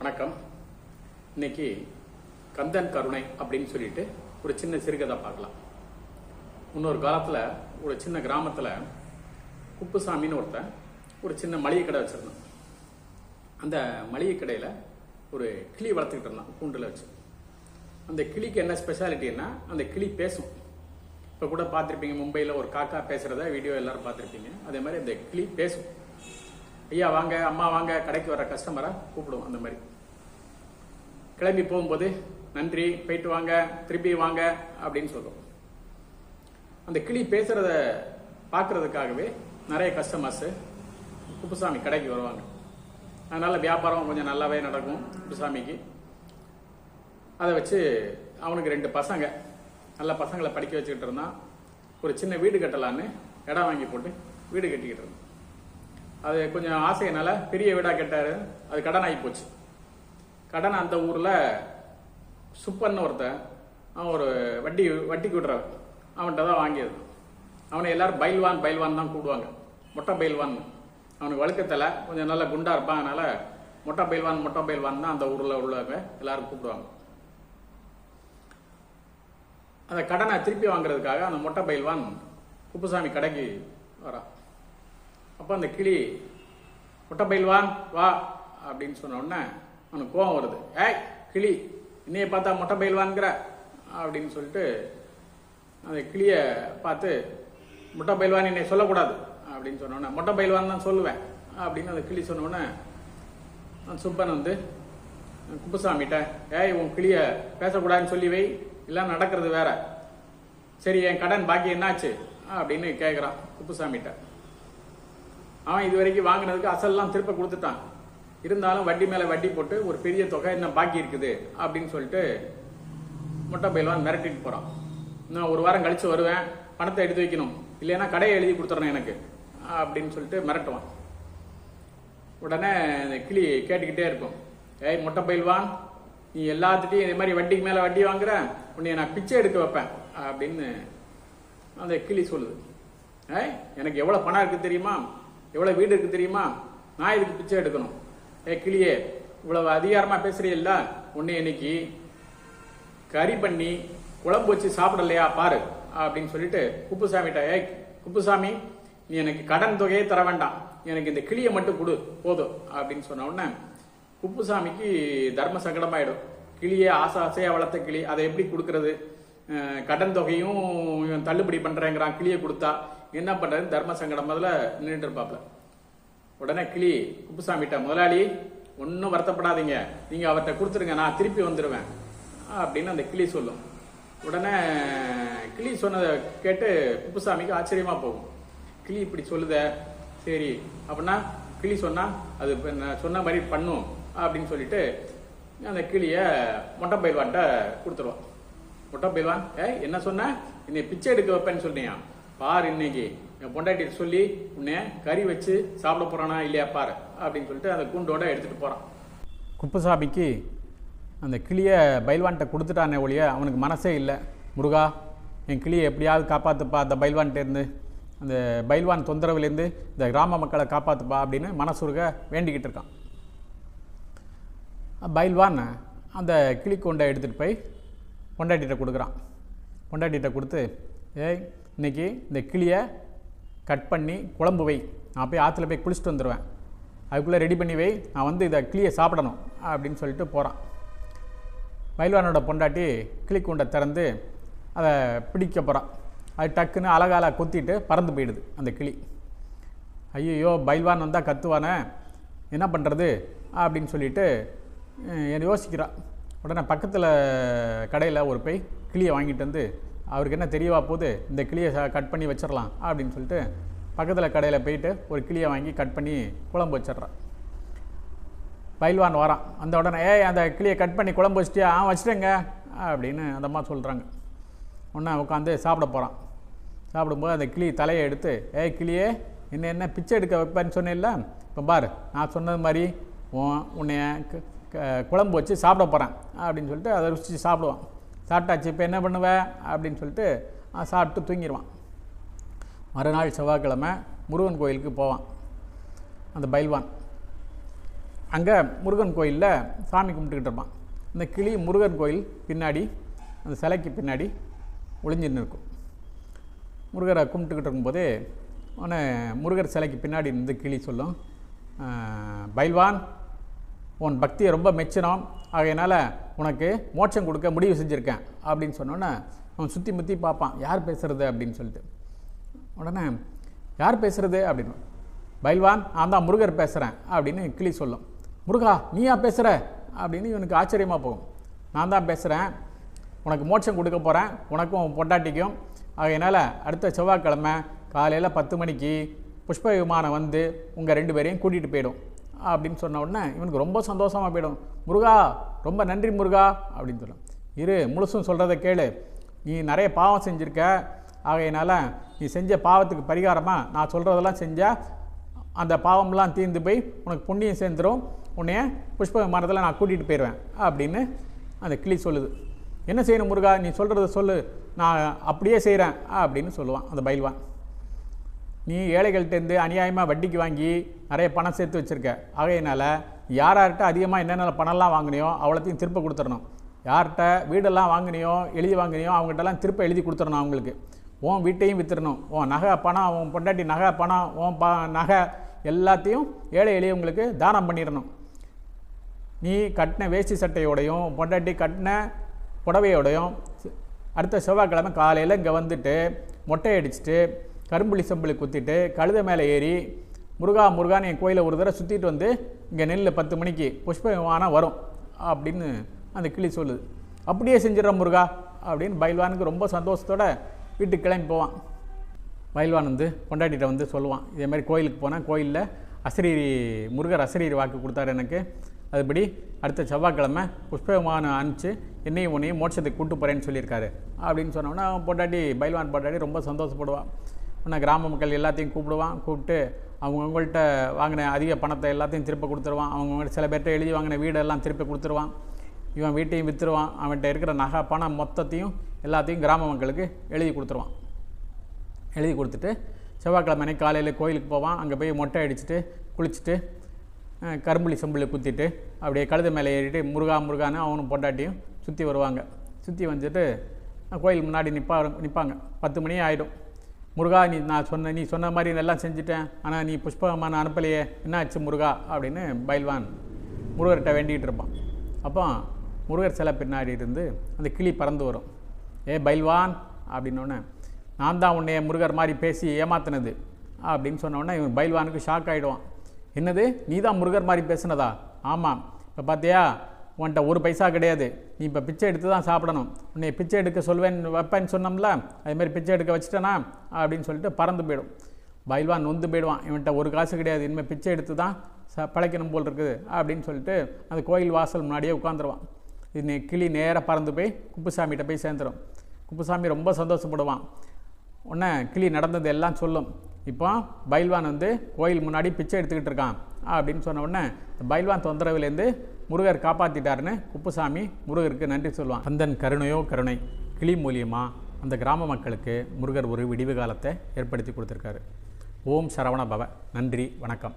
வணக்கம். இன்னைக்கு கந்தன் கருணை அப்படின்னு சொல்லிட்டு ஒரு சின்ன சிறுகதை பார்க்கலாம். முன்னொரு காலத்தில் ஒரு சின்ன கிராமத்தில் குப்புசாமின்னு ஒருத்தன் ஒரு சின்ன மளிகை கடை வச்சுருந்தான். அந்த மளிகை கடையில் ஒரு கிளி வளர்த்துக்கிட்டு இருந்தான் கூண்டில் வச்சு. அந்த கிளிக்கு என்ன ஸ்பெஷாலிட்டின்னா அந்த கிளி பேசும். இப்போ கூட பார்த்துருப்பீங்க மும்பையில் ஒரு காக்கா பேசுகிறத வீடியோ எல்லாரும் பார்த்துருப்பீங்க. அதே மாதிரி அந்த கிளி பேசும். ஐயா வாங்க அம்மா வாங்க கடைக்கு வர கஸ்டமரை கூப்பிடுவோம் அந்த மாதிரி. கிளம்பி போகும்போது நன்றி போயிட்டு வாங்க திருப்பி வாங்க அப்படின்னு சொல்லுவோம் அந்த கிளி பேசுறத பார்க்கறதுக்காகவே நிறைய கஸ்டமர்ஸ் குப்புசாமி கடைக்கு வருவாங்க. அதனால வியாபாரம் கொஞ்சம் நல்லாவே நடக்கும் குப்புசாமிக்கு. அதை வச்சு அவனுக்கு ரெண்டு பசங்க நல்ல பசங்களை படிக்க வச்சுக்கிட்டு இருந்தான். ஒரு சின்ன வீடு கட்டலான்னு இடம் வாங்கி போட்டு வீடு கட்டிக்கிட்டு இருந்தான். அது கொஞ்சம் ஆசையினால பெரிய வீடா கேட்டார். அது கடன் ஆகி போச்சு. கடன் அந்த ஊர்ல சுப்பன்னு ஒருத்தன் அவன் ஒரு வட்டி வட்டி கூட்டுறவன் அவன்கிட்ட தான் வாங்கியது. அவனை எல்லாரும் பைல்வான் பைல்வான் தான் கூடுவாங்க மொட்டை பைல்வான் அவனுக்கு வழுக்கத்தில் கொஞ்சம் நல்ல குண்டா இருப்பான். அதனால மொட்டை பைல்வான் மொட்டை பைல்வான் தான் அந்த ஊரில் உள்ளவங்க எல்லாரும் கூப்பிடுவாங்க. அந்த கடனை திருப்பி வாங்குறதுக்காக அந்த மொட்டை பைல்வான் குப்புசாமி கடைக்கு வரான். அப்போ அந்த கிளி மொட்டை பைல்வான் வா அப்படின்னு சொன்ன உடனே அவனுக்கு கோவம் வருது. ஏய் கிளி இன்னைய பார்த்தா மொட்டை பைல்வான்ங்கிற அப்படின்னு சொல்லிட்டு அந்த கிளியை பார்த்து மொட்டை பைல்வான் என்னை சொல்லக்கூடாது அப்படின்னு சொன்ன உடனே மொட்டை தான் சொல்லுவேன் அப்படின்னு அந்த கிளி சொன்ன உடனே சுப்பன் வந்து குப்புசாமிகிட்ட ஏய் உன் கிளியை பேசக்கூடாதுன்னு சொல்லி வை இல்லை நடக்கிறது வேற. சரி என் கடன் பாக்கி என்னாச்சு? அப்படின்னு கேட்குறான் குப்புசாமிகிட்ட அவன் இது வரைக்கும் வாங்கினதுக்கு அசல்லாம் திருப்ப கொடுத்துட்டான். இருந்தாலும் வட்டி மேலே வட்டி போட்டு ஒரு பெரிய தொகை இன்னும் பாக்கி இருக்குது அப்படின்னு சொல்லிட்டு முட்டை பயில்வான் மிரட்டிட்டு போகிறான் நான் ஒரு வாரம் கழித்து வருவேன் பணத்தை எடுத்து வைக்கணும். இல்லைன்னா கடையை எழுதி கொடுத்துறேன் எனக்கு அப்படின்னு சொல்லிட்டு மிரட்டுவான். உடனே இந்த கிளி கேட்டுக்கிட்டே இருக்கும். ஏய் முட்டை பயில்வான் நீ எல்லாத்துட்டையும் இதே மாதிரி வட்டிக்கு மேலே வட்டி வாங்குற உன்னை நான் பிச்சை எடுக்க வைப்பேன் அப்படின்னு அந்த கிளி சொல்லுது. ஏய் எனக்கு எவ்வளோ பணம் இருக்குது தெரியுமா? எவ்வளவு வீடு இருக்கு தெரியுமா? நான் இதுக்கு பிச்சை எடுக்கணும். ஏ கிளியே இவ்வளவு அதிகாரமா பேசுகிறீல்ல உன்னை இன்னைக்கு கறி பண்ணி குழம்பு வச்சு சாப்பிடலையா பாரு அப்படின்னு சொல்லிட்டு குப்புசாமிட்ட ஏ குப்புசாமி நீ எனக்கு கடன் தொகையே தர வேண்டாம். எனக்கு இந்த கிளியை மட்டும் கொடு போதும் அப்படின்னு சொன்ன உடனே குப்புசாமிக்கு தர்ம சங்கடமாயிடும். கிளியை ஆசை ஆசையா வளர்த்த கிளி அதை எப்படி கொடுக்கறது? கடன் தொகையும் இவன் தள்ளுபடி பண்றேங்கிறான் கிளியை கொடுத்தா. என்ன பண்றது? தர்ம சங்கடம். முதல்ல நின்றுட்டு இருப்பாப்ல. உடனே கிளி குப்புசாமிட்ட முதலாளி ஒன்றும் வருத்தப்படாதீங்க. நீங்க அவர்கிட்ட கொடுத்துருங்க. நான் திருப்பி வந்துடுவேன் அப்படின்னு அந்த கிளி சொல்லும். உடனே கிளி சொன்னதை கேட்டு குப்புசாமிக்கு ஆச்சரியமா போகும். கிளி இப்படி சொல்லுத. சரி. அப்படின்னா கிளி சொன்னா அது நான் சொன்ன மாதிரி பண்ணும். அப்படின்னு சொல்லிட்டு அந்த கிளியை மொட்டை பயில்வான்ட்ட கொடுத்துருவான். மொட்டை பயில்வான் ஏ என்ன சொன்ன? இன்னைக்கு பிச்சை எடுக்க வைப்பேன்னு சொன்னியா பார் இன்னைக்கு. என் பொண்டாட்டி சொல்லி உன்னை கறி வச்சு சாப்பிட போறானா இல்லையா பாரு அப்படின்னு சொல்லிட்டு அந்த கூண்டோட எடுத்துட்டு போறான். குப்புசாமிக்கு அந்த கிளியை பைல்வான்கிட்ட கொடுத்துட்டானே ஒழிய அவனுக்கு மனசே இல்லை. முருகா என் கிளியை எப்படியாவது காப்பாத்துப்பா அந்த பைல்வான்கிட்டேருந்து அந்த பைல்வான் தொந்தரவுலேருந்து இந்த கிராம மக்களை காப்பாத்துப்பா அப்படின்னு மனசுருக வேண்டிக்கிட்டு இருக்கான். பைல்வான் அந்த கிளி கொண்டை எடுத்துகிட்டு போய் பொண்டாட்டிகிட்ட கொடுக்குறான். பொண்டாட்டிகிட்ட கொடுத்து ஏய் இன்றைக்கி இந்த கிளியை கட் பண்ணி குழம்பு வை. நான் போய் ஆற்றுல போய் குளிச்சுட்டு வந்துடுவேன் அதுக்குள்ளே ரெடி பண்ணி வை. நான் வந்து இதை கிளியை சாப்பிடணும் அப்படின்னு சொல்லிட்டு போகிறான் பைல்வானோட பொண்டாட்டி கிளி கூண்டை திறந்து அதை பிடிக்க போகிறான் அது டக்குன்னு அழகால கொத்திட்டு பறந்து போயிடுது அந்த கிளி. ஐயோ பைல்வான் வந்தால் கத்துவானே? என்ன பண்ணுறது அப்படின்னு சொல்லிட்டு என்னை யோசிக்கிறான் உடனே பக்கத்தில் கடையில் ஒரு போய் கிளியை வாங்கிட்டு வந்து அவருக்கு என்ன தெரியவா போகுது? இந்த கிளியை கட் பண்ணி வச்சிடலாம் அப்படின்னு சொல்லிட்டு பக்கத்தில் கடையில் போயிட்டு ஒரு கிளியை வாங்கி கட் பண்ணி குழம்பு வச்சிடுறான். பயில்வான் வரான். அந்த உடனே ஏ அந்த கிளியை கட் பண்ணி குழம்பு வச்சிட்டியா? ஆ வச்சிட்டேங்க. அப்படின்னு அந்த அம்மா சொல்கிறாங்க ஒன்றா உட்காந்து சாப்பிட போகிறான் சாப்பிடும்போது அந்த கிளி தலையை எடுத்து ஏய் கிளியே என்ன என்ன பிச்சை எடுக்க வைப்பேன்னு சொன்னேன்ல இப்போ பாரு நான் சொன்னது மாதிரி உன் உன்னைய க- க- குழம்பு வச்சு சாப்பிட போகிறேன் அப்படின்னு சொல்லிட்டு அதை ருசித்து சாப்பிடுவான். சாப்பிட்டாச்சு இப்போ என்ன பண்ணுவ? அப்படின்னு சொல்லிட்டு சாப்பிட்டு தூங்கிடுவான் மறுநாள் செவ்வாய்க்கிழமை முருகன் கோயிலுக்கு போவான். அந்த பைல்வான். அங்கே முருகன் கோயிலில் சாமி கும்பிட்டுக்கிட்டு இருப்பான். இந்த கிளி முருகன் கோயில் பின்னாடி அந்த சிலைக்கு பின்னாடி ஒளிஞ்சின்னு இருக்கும். முருகரை கும்பிட்டுக்கிட்டு இருக்கும்போது உடனே முருகர் சிலைக்கு பின்னாடி இருந்து கிளி சொல்லும் பைல்வான் உன் பக்தியை ரொம்ப மெச்சினோம் ஆகையினால் உனக்கு மோட்சம் கொடுக்க முடிவு செஞ்சுருக்கேன். அப்படின்னு சொன்னோன்னே அவன் சுற்றி முற்றி பார்ப்பான். யார் பேசுகிறது அப்படின்னு சொல்லிட்டு. உடனே யார் பேசுகிறது அப்படின்னு. பைல்வான் நான் தான் முருகர் பேசுகிறேன் அப்படின்னு கிளி சொல்லும். முருகா நீயா பேசுகிற அப்படின்னு இவனுக்கு ஆச்சரியமாக போகும். நான் தான் பேசுகிறேன் உனக்கு மோட்சம் கொடுக்க போகிறேன் உனக்கும் பொட்டாட்டிக்கும் ஆகையினால் அடுத்த செவ்வாய்க்கிழமை காலையில் பத்து மணிக்கு புஷ்ப விமானம் வந்து உங்கள் ரெண்டு பேரையும் கூட்டிகிட்டு போயிடும். அப்படின்னு சொன்ன உடனே இவனுக்கு ரொம்ப சந்தோஷமாக போயிடும். முருகா ரொம்ப நன்றி முருகா அப்படின்னு சொல்லும். இரு முழுசும் சொல்கிறத கேளு. நீ நிறைய பாவம் செஞ்சுருக்க. ஆகையினால நீ செஞ்ச பாவத்துக்கு பரிகாரமாக நான் சொல்கிறதெல்லாம் செஞ்சால் அந்த பாவம்லாம் தீர்ந்து போய் உனக்கு புண்ணியம் சேர்ந்துடும் உன்னைய புஷ்ப மரத்தில் நான் கூட்டிகிட்டு போயிடுவேன் அப்படின்னு அந்த கிளி சொல்லுது. என்ன செய்யணும் முருகா? நீ சொல்கிறத சொல்லு. நான் அப்படியே செய்கிறேன் அப்படின்னு சொல்லுவான் அந்த பயில்வான். நீ ஏழைகள்கிட்டேருந்து அநியாயமாக வட்டிக்கு வாங்கி நிறைய பணம் சேர்த்து வச்சுருக்க. ஆகையினால் யார்கிட்ட அதிகமாக என்னென்ன பணம்லாம் வாங்கினியோ அவ்வளோத்தையும் திருப்ப கொடுத்துடணும். யார்கிட்ட வீடெல்லாம் வாங்கினியோ எழுதி வாங்கினியோ அவங்ககிட்டலாம் திருப்ப எழுதி கொடுத்துடணும் அவங்களுக்கு. உன் வீட்டையும் வித்துடணும். உன் நகை பணம் உன் பொண்டாட்டி நகை பணம் உன் ப நகை எல்லாத்தையும் ஏழை எளியவங்களுக்கு தானம் பண்ணிடணும். நீ கட்டின வேஷ்டி சட்டையோடையும் பொண்டாட்டி கட்டின புடவையோடையும் அடுத்த செவ்வாய்க்கிழமை காலையில் இங்கே வந்துட்டு மொட்டை அடிச்சுட்டு கரும்புளி செம்புளி குத்திட்டு கழுதை மேலே ஏறி முருகா முருகான்னு என் கோயிலை ஒரு தடவை சுற்றிட்டு வந்து இங்கே நெல்லில் பத்து மணிக்கு புஷ்ப விமானம் வரும் அப்படின்னு அந்த கிளி சொல்லுது. அப்படியே செஞ்சிடறோம் முருகா அப்படின்னு பைல்வானுக்கு ரொம்ப சந்தோஷத்தோட வீட்டுக்கு கிளம்பி போவான். பயில்வான் வந்து பொண்டாட்டிகிட்ட வந்து சொல்லுவான். இதேமாதிரி கோயிலுக்கு போனால் கோயிலில் அசரீரி முருகர் அசரீரி வாக்கு கொடுத்தாரு எனக்கு. அதுபடி அடுத்த செவ்வாய்க்கிழமை புஷ்ப விமானம் அனுப்பிச்சு என்னையும் உன்னையும் மோட்சத்துக்கு கூட்டு போகிறேன்னு சொல்லியிருக்காரு அப்படின்னு சொன்னோன்னா அவன் பொண்டாட்டி பயில்வான் பொண்டாட்டி ரொம்ப சந்தோஷப்படுவான் உன்னை கிராம மக்கள் எல்லாத்தையும் கூப்பிடுவான் கூப்பிட்டு அவங்கவுங்கள்ட்ட வாங்கின அதிக பணத்தை எல்லாத்தையும் திருப்ப கொடுத்துருவான். அவங்கவுங்க சில பேர்கிட்ட எழுதி வாங்கின வீடெல்லாம் திருப்பி கொடுத்துருவான். இவன் வீட்டையும் விற்றுருவான் அவன்கிட்ட இருக்கிற நகை பணம் மொத்தத்தையும் எல்லாத்தையும் கிராம மக்களுக்கு எழுதி கொடுத்துருவான். எழுதி கொடுத்துட்டு செவ்வாய்க்கிழமை அன்னைக்கு காலையில் கோயிலுக்கு போவான். அங்கே போய் மொட்டை அடிச்சுட்டு குளிச்சுட்டு கரும்புலி கரும்புளி செம்புளி குத்திட்டு அப்படியே கழுது மேலே ஏறிட்டு முருகா முருகான்னு அவனும் பொண்டாட்டியும் சுற்றி வருவாங்க. சுற்றி வந்துட்டு கோயில் முன்னாடி நிற்பா நிற்பாங்க பத்து மணி ஆகிடும் முருகா நீ நான் சொன்ன நீ சொன்ன மாதிரி எல்லாம் செஞ்சுட்டேன். ஆனால் நீ புஷ்பமான அனுப்பலையே. என்ன ஆச்சு முருகா? அப்படின்னு பைல்வான் முருகர்கிட்ட வேண்டிகிட்டு இருப்பான். அப்போ முருகர் சிலை பின்னாடி இருந்து அந்த கிளி பறந்து வரும். ஏ பைல்வான் அப்படின்னோடனே நான் தான் உன்னைய முருகர் மாதிரி பேசி ஏமாத்தினது அப்படின்னு சொன்னோடனே இவன் பைல்வானுக்கு ஷாக் ஆகிடுவான் என்னது? நீ தான் முருகர் மாதிரி பேசுனதா? ஆமாம். இப்போ பார்த்தியா உன்கிட்ட ஒரு பைசா கிடையாது. நீ இப்போ பிச்சை எடுத்து தான் சாப்பிடணும். உன்னை பிச்சை எடுக்க சொல்வேன் வைப்பேன்னு சொன்னோம்ல அதுமாரி பிச்சை எடுக்க வச்சுட்டேனா அப்படின்னு சொல்லிட்டு பறந்து போயிடும். பைல்வான் நொந்து போயிடுவான். இவன்கிட்ட ஒரு காசு கிடையாது. இனிமேல் பிச்சை எடுத்து தான் ச பழைக்கணும் போல் இருக்குது அப்படின்னு சொல்லிட்டு அந்த கோயில் வாசல் முன்னாடியே உட்காந்துருவான் இது கிளி நேராக பறந்து போய் குப்புசாமிகிட்ட போய் சேர்ந்துடும் குப்புசாமி ரொம்ப சந்தோஷப்படுவான். உடனே கிளி நடந்தது எல்லாம் சொல்லும். இப்போ பைல்வான் வந்து கோயில் முன்னாடி பிச்சை எடுத்துக்கிட்டு இருக்கான். அப்படின்னு சொன்ன உடனே இந்த பைல்வான் தொந்தரவுலேருந்து முருகர் காப்பாற்றிட்டாருன்னு குப்புசாமி முருகருக்கு நன்றி சொல்லுவான். அந்தன் கருணையோ கருணை கிளி மூலியமாக அந்த கிராம மக்களுக்கு முருகர் ஒரு விடிவு காலத்தை ஏற்படுத்தி கொடுத்துருக்காரு. ஓம் சரவண பவ. நன்றி வணக்கம்.